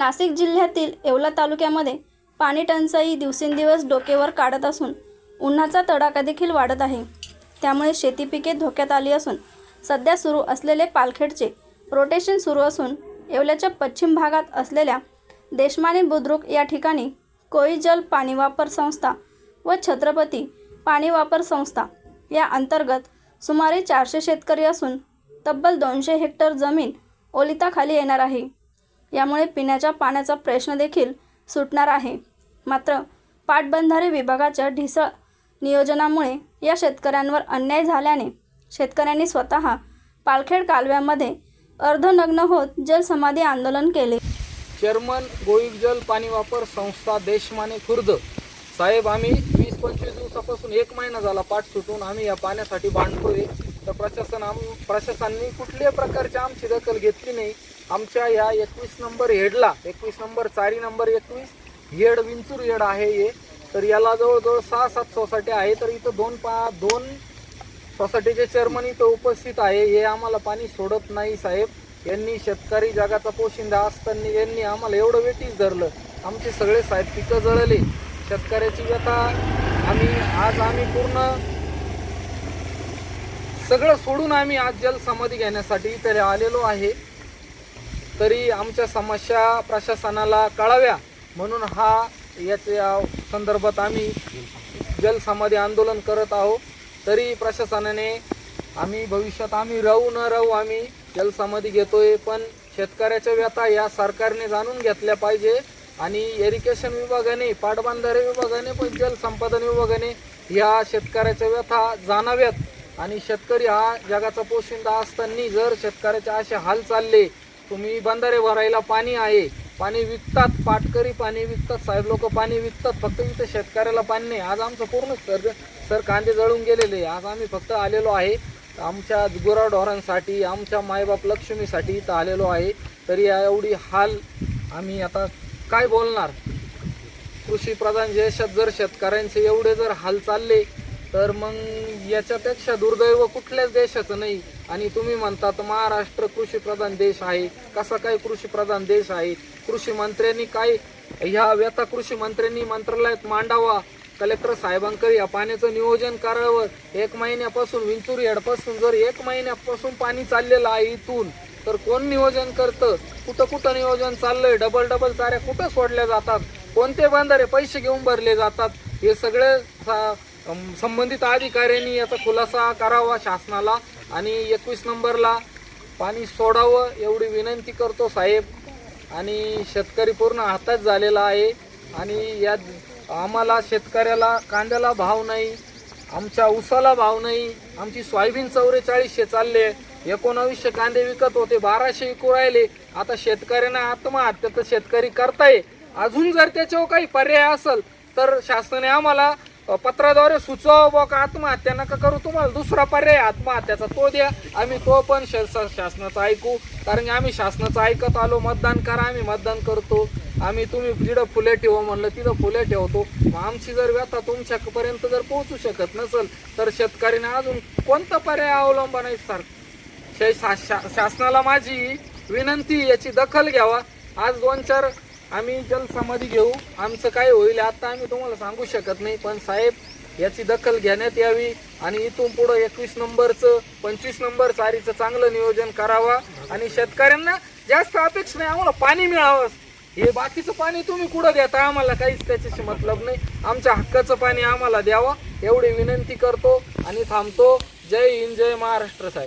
नाशिक जिल्ह्यातील येवला तालुक्यामध्ये पाणी टंचाई दिवसेंदिवस डोकेवर काढत असून उन्हाचा तडाखा देखील वाढत आहे. त्यामुळे शेती पिके धोक्यात आली असून सध्या सुरू असलेले पालखेडचे रोटेशन सुरू असून येवल्याच्या पश्चिम भागात असलेल्या देशमाने बुद्रुक या ठिकाणी कोईजल जल पाणी वापर संस्था व छत्रपती पाणी वापर संस्था या अंतर्गत सुमारे चारशे शेतकरी असून तब्बल दोनशे हेक्टर जमीन ओलिताखाली येणार आहे. यामुळे पिण्याच्या पाण्याचा प्रश्न देखील सुटणार आहे. मात्र पाटबंधारे विभागाच्या ढिसळ नियोजनामुळे या शेतकऱ्यांवर अन्याय झाल्याने शेतकऱ्यांनी स्वतः पालखेड कालव्यामध्ये अर्धनग्न होत जलसमाधी आंदोलन केले. चेअरमन गोविक जल पाणी वापर संस्था देशमाने खुर्द. साहेब आम्ही वीस पंचवीस दिवसापासून एक महिना झाला पाठ सुटून आम्ही या पाण्यासाठी बांधतोय. तर प्रशासन आम प्रशासनाने कुठल्याही प्रकारची आमची दखल घेतली नाही. आमच्या या एकवीस नंबर हेडला एकवीस नंबर चारी नंबर एकवीस हेड विंचूर हेड आहे हे. तर याला जवळजवळ सहा सात सोसायटी आहे. तर इथं दोन पा दोन सोसायटीचे चेअरमन इथं उपस्थित आहे. हे आम्हाला पाणी सोडत नाही साहेब. यांनी शेतकरी जगाचा पोशिंदा असताना यांनी आम्हाला एवढं वेटीच धरलं. आमचे सगळे साहेब पिकं जळले. शेतकऱ्याची व्यथा आम्ही आज आम्ही पूर्ण सगळं सोडून आम्ही आज जलसमाधी घेण्यासाठी इथे आलेलो आहे. तरी आमच्या समस्या प्रशासनाला कळाव्या म्हणून हा याच्या संदर्भात आम्ही जलसमाधी आंदोलन करत आहोत. तरी प्रशासनाने आम्ही भविष्यात आम्ही राहू न राहू आम्ही जलसमाधी घेतोय पण शेतकऱ्याच्या व्यथा या सरकारने जाणून घेतल्या पाहिजे. आणि एरिगेशन विभागाने पाटबंधारे विभागाने पण जलसंपादन विभागाने या शेतकऱ्याच्या व्यथा जाणाव्यात. आणि शेतकरी हा जगाचा पोशिंदा असताना जर शेतकऱ्याचे असे हाल चालले तुम्ही बंधारे भरायला पाणी आहे. पाणी विकतात पाटकरी पाणी विकतात साहेब लोक पाणी विकतात. फक्त इथं शेतकऱ्याला पाणी नाही. आज आमचं पूर्ण सर सर कांदे जळून गेलेले. आज आम्ही फक्त आलेलो आहे. आमच्या गुराढोरांसाठी आमच्या मायबाप लक्ष्मीसाठी इथं आलेलो आहे. तरी एवढी हाल आम्ही आता काय बोलणार? कृषीप्रधान प्रधान जर शेतकऱ्यांचे एवढे जर हाल चालले तर मग याच्यापेक्षा दुर्दैव कुठल्याच देशाचं नाही. आणि तुम्ही म्हणतात महाराष्ट्र कृषी प्रधान देश आहे. कसा काय कृषी प्रधान देश आहे? कृषी मंत्र्यांनी काय ह्या व्यथा कृषी मंत्र्यांनी मंत्रालयात मांडावा. कलेक्टर साहेबांकडे या पाण्याचं नियोजन करावं. एक महिन्यापासून विंचूर हेडपासून जर एक महिन्यापासून पाणी चाललेलं आहे इथून तर कोण नियोजन करतं? कुठं कुठं नियोजन चाललंय? डबल डबल चाऱ्या कुठं सोडल्या जातात? कोणते बांधारे पैसे घेऊन भरले जातात? हे सगळे सा- संबंधित अधिकाऱ्यांनी याचा खुलासा करावा शासनाला आणि एकवीस नंबरला पाणी सोडावं एवढी विनंती करतो साहेब. आणि शेतकरी पूर्ण हातात झालेला आहे आणि या आम्हाला शेतकऱ्याला कांद्याला भाव नाही आमच्या ऊसाला भाव नाही आमची सोयाबीन चौवेचाळीसशे चालले एकोणावीसशे कांदे विकत होते बाराशे विकू राहिले. आता शेतकऱ्यांना आत्महत्या तर शेतकरी करताय. अजून जर त्याच्यावर काही पर्याय असेल तर शासनाने आम्हाला पत्राद्वारे सुचवा बुवा का आत्महत्या? नका करू तुम्हाला. दुसरा पर्याय आत्महत्याचा तो द्या. आम्ही तो पण शासनाचं ऐकू. कारण की आम्ही शासनाचं ऐकत आलो. मतदान करा. आम्ही मतदान करतो. आम्ही तुम्ही जिथं फुले ठेवा म्हणलं तिथं फुले ठेवतो. मग आमची जर व्यथा तुमच्यापर्यंत जर पोहोचू शकत नसेल तर शेतकऱ्याने अजून कोणता पर्याय अवलंबनाय सर? शा- शा- शासनाला माझी विनंती याची दखल घ्यावा. आज दोन चार आम्ही जलसमाधी घेऊ. आमचं काय होईल आता आम्ही तुम्हाला सांगू शकत नाही पण साहेब याची दखल घेण्यात यावी आणि इथून पुढं एकवीस नंबरचं पंचवीस नंबर चारीचं चांगलं नियोजन करावा. आणि शेतकऱ्यांना जास्त अपेक्षा नाही आम्हाला पाणी मिळावं. हे बाकीचं पाणी तुम्ही कुठं देता? आम्हाला काहीच त्याच्याशी मतलब नाही. आमच्या हक्काचं पाणी आम्हाला द्यावं. एवढी विनंती करतो आणि थांबतो. जय हिंद जय महाराष्ट्र साहेब.